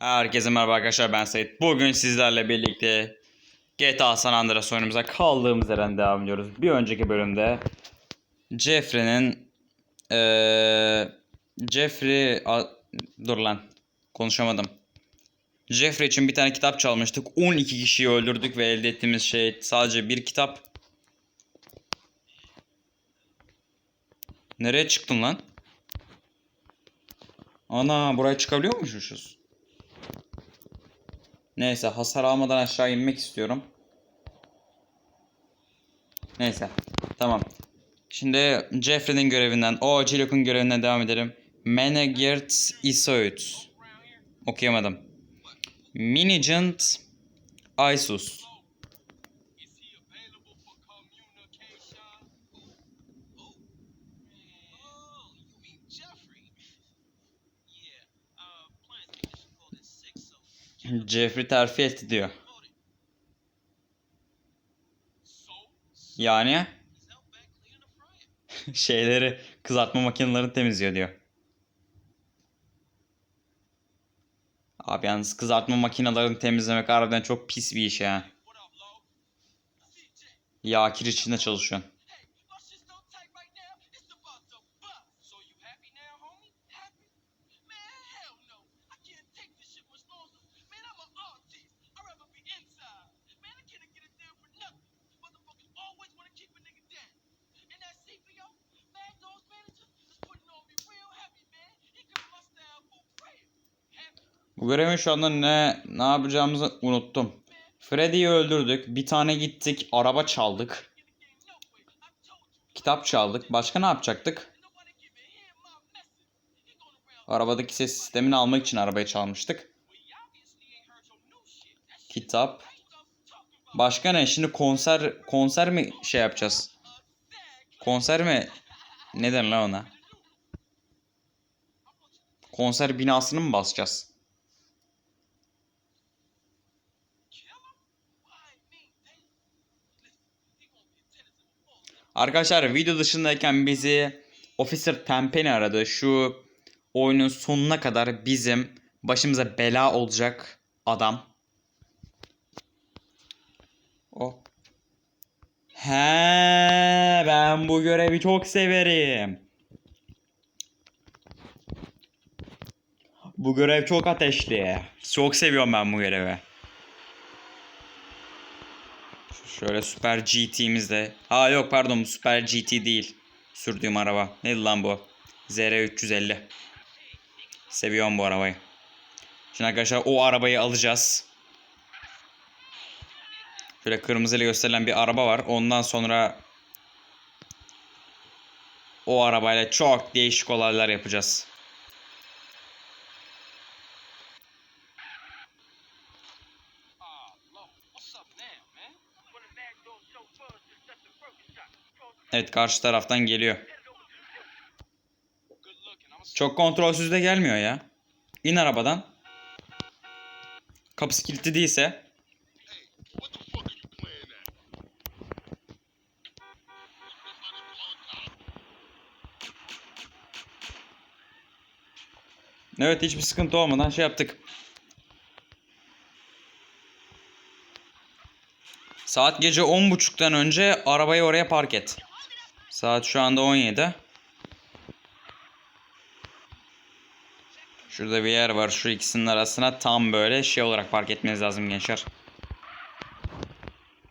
Herkese merhaba arkadaşlar ben Sait. Bugün sizlerle birlikte GTA San Andreas oyunumuza kaldığımız yerden devam ediyoruz. Bir önceki bölümde Jeffrey'nin eee Jeffrey a- dur lan konuşamadım. Jeffrey için bir tane kitap çalmıştık. 12 kişiyi öldürdük ve elde ettiğimiz şey sadece bir kitap. Nereye çıktın lan? Ana buraya çıkabiliyormuşuz. Neyse hasar almadan aşağı inmek istiyorum. Neyse. Tamam. Şimdi Jeffrey'nin görevinden, o Cilok'un görevinden devam edelim. Menegert Isout. Okuyamadım. Minigent Isus. Jeffrey terfi etti diyor. Yani şeyleri kızartma makinelerini temizliyor diyor. Abi yalnız kızartma makinelerini temizlemek harbiden çok pis bir iş ya. Yağ kir içinde çalışıyorsun. Bu görevin şu anda ne ne yapacağımızı unuttum. Freddy'yi öldürdük. Bir tane gittik. Araba çaldık. Kitap çaldık. Başka ne yapacaktık? Arabadaki ses sistemini almak için arabayı çalmıştık. Kitap. Başka ne? Şimdi konser konser mi şey yapacağız? Konser mi? Ne denir lan ona? Konser binasını mı basacağız? Arkadaşlar video dışındayken bizi Officer Tenpenny aradı. Şu oyunun sonuna kadar bizim başımıza bela olacak adam. O. He, ben bu görevi çok severim. Bu görev çok ateşli. Çok seviyorum ben bu görevi. Şöyle Super GT'mizde. Ha yok pardon Super GT değil. Sürdüğüm araba. Neydi lan bu? ZR350. Seviyorum bu arabayı. Şimdi arkadaşlar o arabayı alacağız. Şöyle kırmızıyla gösterilen bir araba var. Ondan sonra o arabayla çok değişik olaylar yapacağız. Evet karşı taraftan geliyor. Çok kontrolsüz de gelmiyor ya. İn arabadan. Kapısı kilitli değilse. Evet hiçbir sıkıntı olmadan şey yaptık. Saat gece 10.30'dan önce arabayı oraya park et. Saat şu anda 17. Şurada bir yer var. Şu ikisinin arasına tam böyle şey olarak park etmeniz lazım gençler.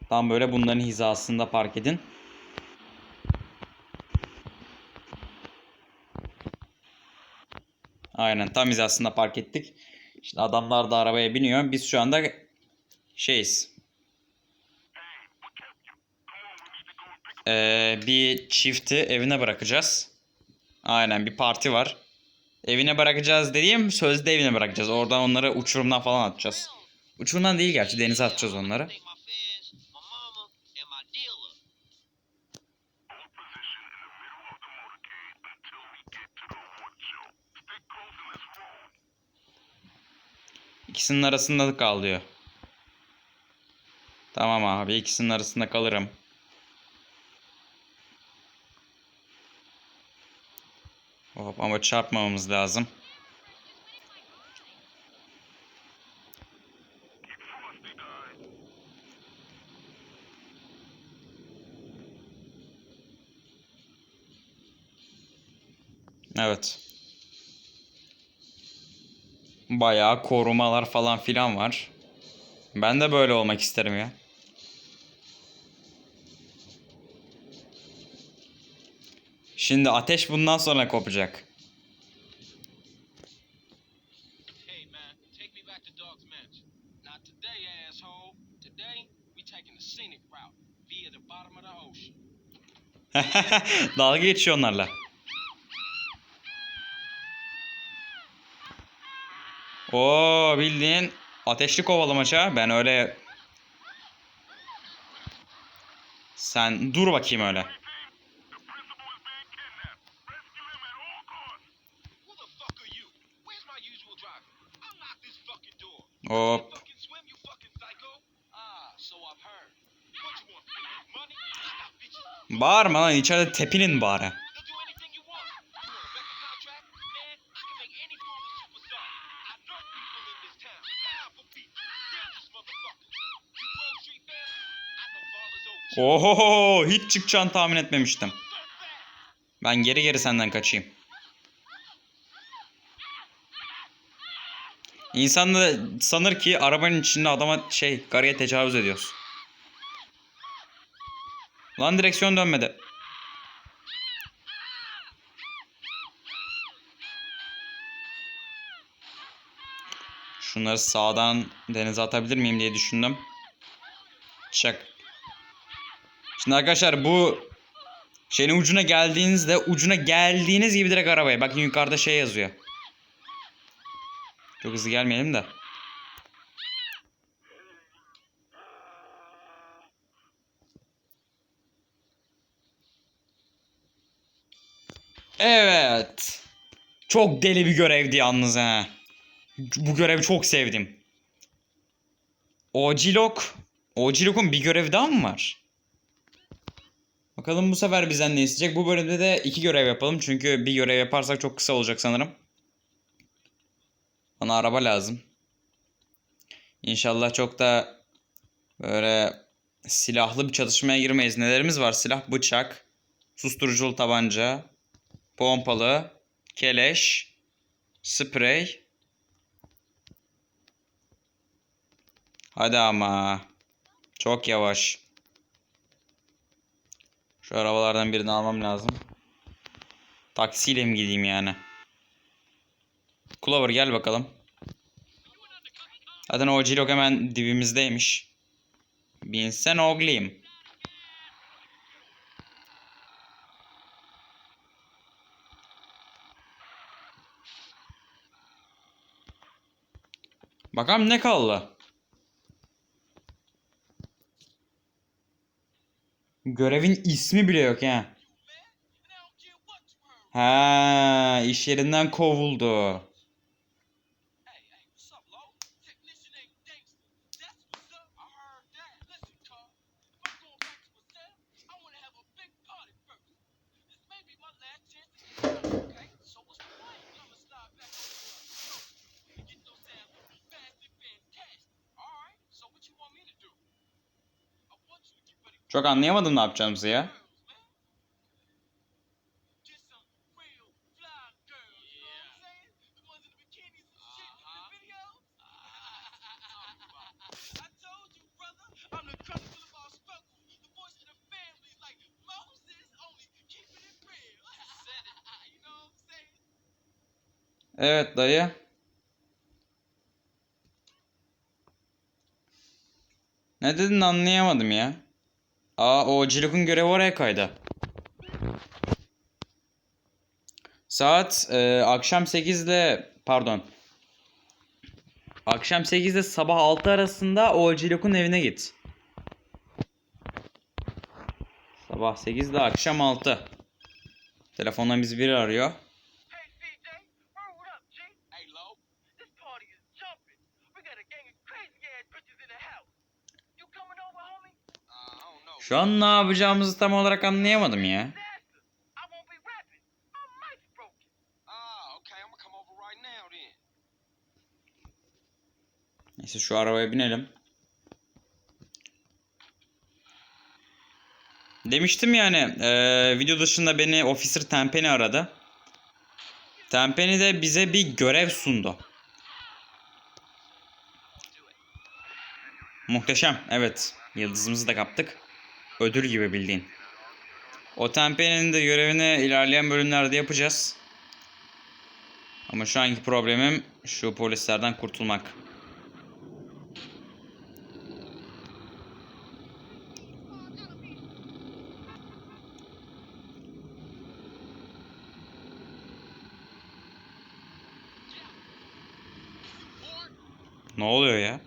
Tam böyle bunların hizasında park edin. Aynen tam hizasında park ettik. İşte adamlar da arabaya biniyor. Biz şu anda şeyiz. Ee, bir çifti evine bırakacağız. Aynen bir parti var. Evine bırakacağız dediğim sözde evine bırakacağız. Oradan onları uçurumdan falan atacağız. Uçurumdan değil gerçi denize atacağız onları. İkisinin arasında kalıyor. Tamam abi ikisinin arasında kalırım. Ama çarpmamamız lazım. Evet. Bayağı korumalar falan filan var. Ben de böyle olmak isterim ya. Şimdi ateş bundan sonra kopacak. Dalga geçiyor onlarla. Oo bildiğin ateşli kovalamaca. Ben öyle... Sen dur bakayım öyle. Who fam? I know ballers over. Oho hiç çıkacağını tahmin etmemiştim. Ben geri geri senden kaçayım. İnsan da sanır ki arabanın içinde adama şey karıya tecavüz ediyoruz. Lan direksiyon dönmedi. Şunları sağdan denize atabilir miyim diye düşündüm. Çak. Şimdi arkadaşlar bu şeyin ucuna geldiğinizde ucuna geldiğiniz gibi direkt arabaya. Bakın yukarıda şey yazıyor. Çok hızlı gelmeyelim de. Evet. Çok deli bir görevdi yalnız ha. Bu görevi çok sevdim. Ocilok. Ocilok'un bir görevi daha mı var? Bakalım bu sefer bizden ne isteyecek? Bu bölümde de iki görev yapalım. Çünkü bir görev yaparsak çok kısa olacak sanırım. Bana araba lazım. İnşallah çok da böyle silahlı bir çatışmaya girmeyiz. Nelerimiz var? Silah, bıçak, susturuculu tabanca, pompalı, keleş, sprey. Hadi ama. Çok yavaş. Şu arabalardan birini almam lazım. Taksiyle mi gideyim yani? Clover gel bakalım. Zaten o Cilok hemen dibimizdeymiş. Binsen oğlum. Bakalım ne kaldı? Görevin ismi bile yok ha. Ha, iş yerinden kovuldu. You know what I'm saying? Evet dayı. Ne dedin anlayamadım ya. Aa o Cilok'un görevi oraya kaydı. Saat e, akşam 8 ile pardon. Akşam 8 ile sabah 6 arasında o Cilok'un evine git. Sabah 8 ile akşam 6. Telefondan bizi biri arıyor. Şu an ne yapacağımızı tam olarak anlayamadım ya. Neyse şu arabaya binelim. Demiştim yani e, video dışında beni Officer Tempeni aradı. Tempeni de bize bir görev sundu. Muhteşem. Evet. Yıldızımızı da kaptık. Ödül gibi bildiğin. O Tempeni'nin de görevini ilerleyen bölümlerde yapacağız. Ama şu anki problemim şu polislerden kurtulmak. Ne oluyor ya?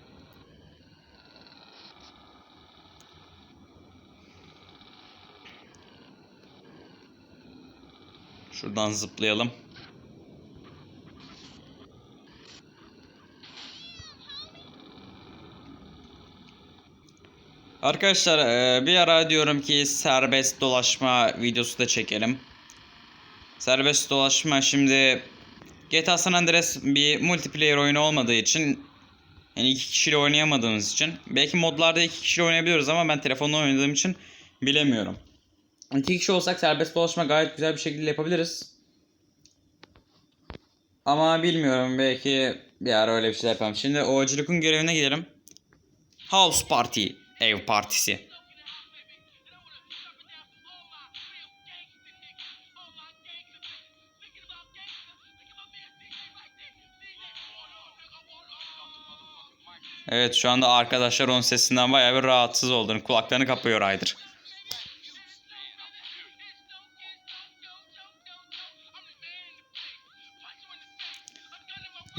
Şuradan zıplayalım. Arkadaşlar eee, bir ara diyorum ki serbest dolaşma videosu da çekelim. Serbest dolaşma şimdi GTA San Andreas bir multiplayer oyunu olmadığı için yani iki kişiyle oynayamadığımız için belki modlarda iki kişiyle oynayabiliyoruz ama ben telefonla oynadığım için bilemiyorum. İki kişi olsak serbest dolaşma gayet güzel bir şekilde yapabiliriz. Ama bilmiyorum belki bir ara öyle bir şey yapalım. Şimdi o Ciluk'un görevine gidelim. House Party. Ev partisi. Evet şu anda arkadaşlar onun sesinden bayağı bir rahatsız olduğunu kulaklarını kapıyor Ryder.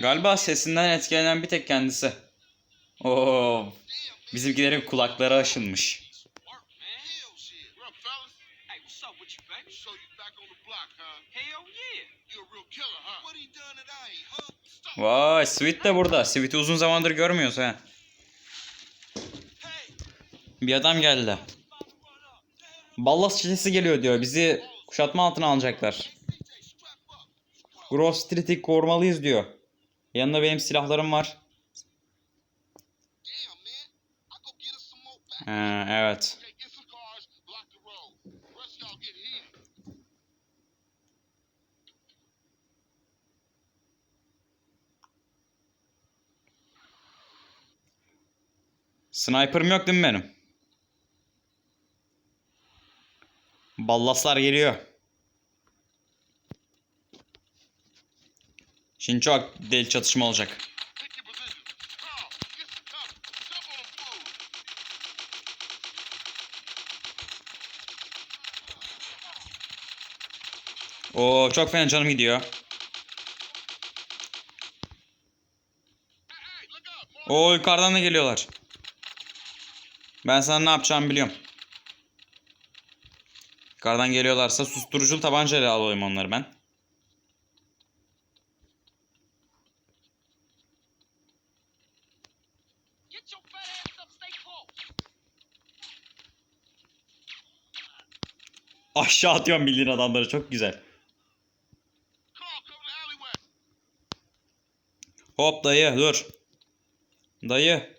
Galiba sesinden etkilenen bir tek kendisi. Oo, bizimkilerin kulakları aşınmış. Vay Sweet de burada. Sweet'i uzun zamandır görmüyoruz ha. Bir adam geldi. Ballas çetesi geliyor diyor. Bizi kuşatma altına alacaklar. Grove Street'i korumalıyız diyor. Yanında benim silahlarım var. Ha, evet. Sniper'ım yok değil mi benim? Ballaslar geliyor. Şimdi çok deli çatışma olacak. Oo çok fena canım gidiyor. Oo yukarıdan da geliyorlar. Ben sana ne yapacağımı biliyorum. Yukarıdan geliyorlarsa susturuculu tabancayla alayım onları ben. Aşağı atıyorum bildiğin adamları çok güzel. Hop dayı dur. Dayı.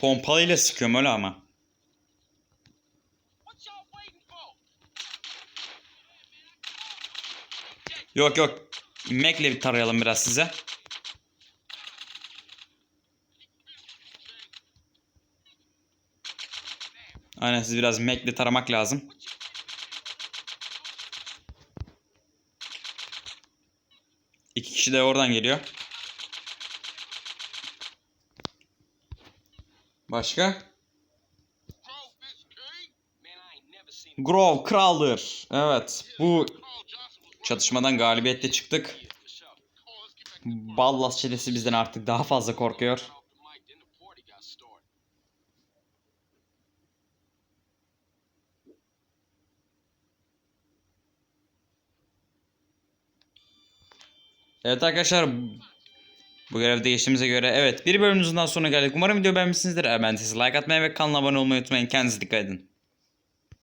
Pompalıyla sıkıyorum öyle ama. Yok yok. İnmekle bir tarayalım biraz size. Aynen siz biraz Mac'le taramak lazım. İki kişi de oradan geliyor. Başka? Grove, Kraldır. Evet. Bu çatışmadan galibiyetle çıktık. Ballas çetesi bizden artık daha fazla korkuyor. Evet arkadaşlar bu görevde geçtiğimize göre evet bir bölümümüzün daha sonuna geldik. Umarım video beğenmişsinizdir. Eğer beğendiyseniz like atmayı ve kanala abone olmayı unutmayın. Kendinize dikkat edin.